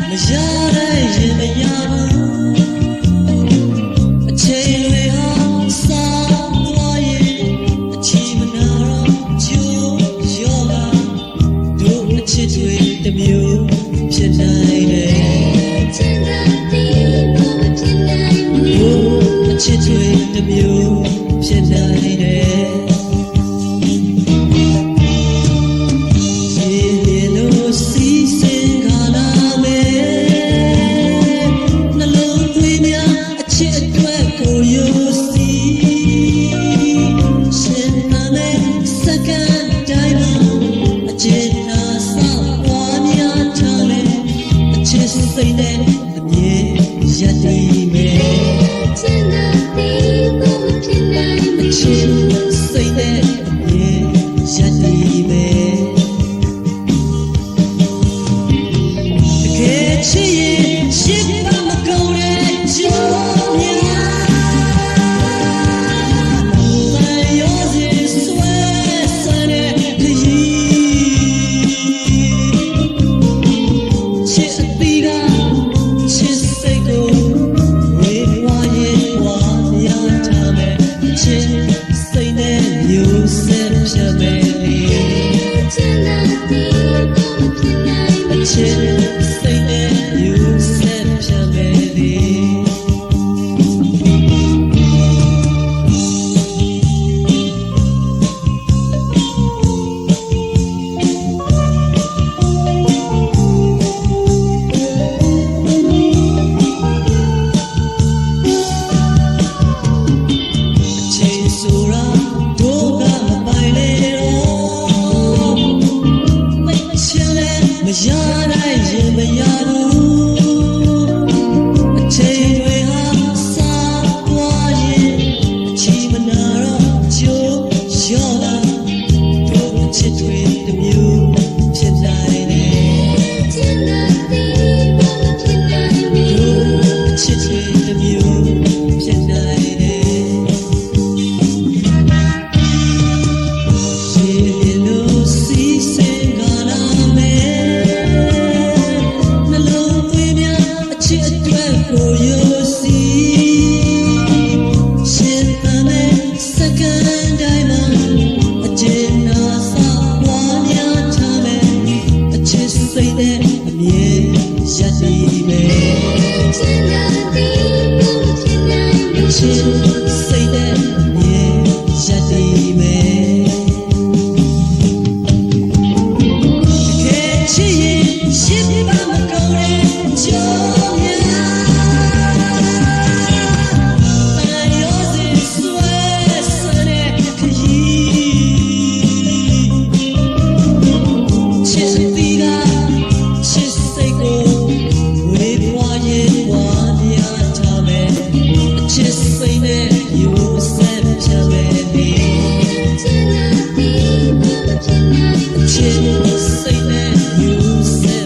မရတဲ့ရင်မရဘူး ရက်တည်မယ်ချစ်တဲ့ဒီကိုမဖြစ်နိုင်ဘူးစိတ်တဲ့ ရတိုင်းရင်မရဘူး Jesus. Just say that you said.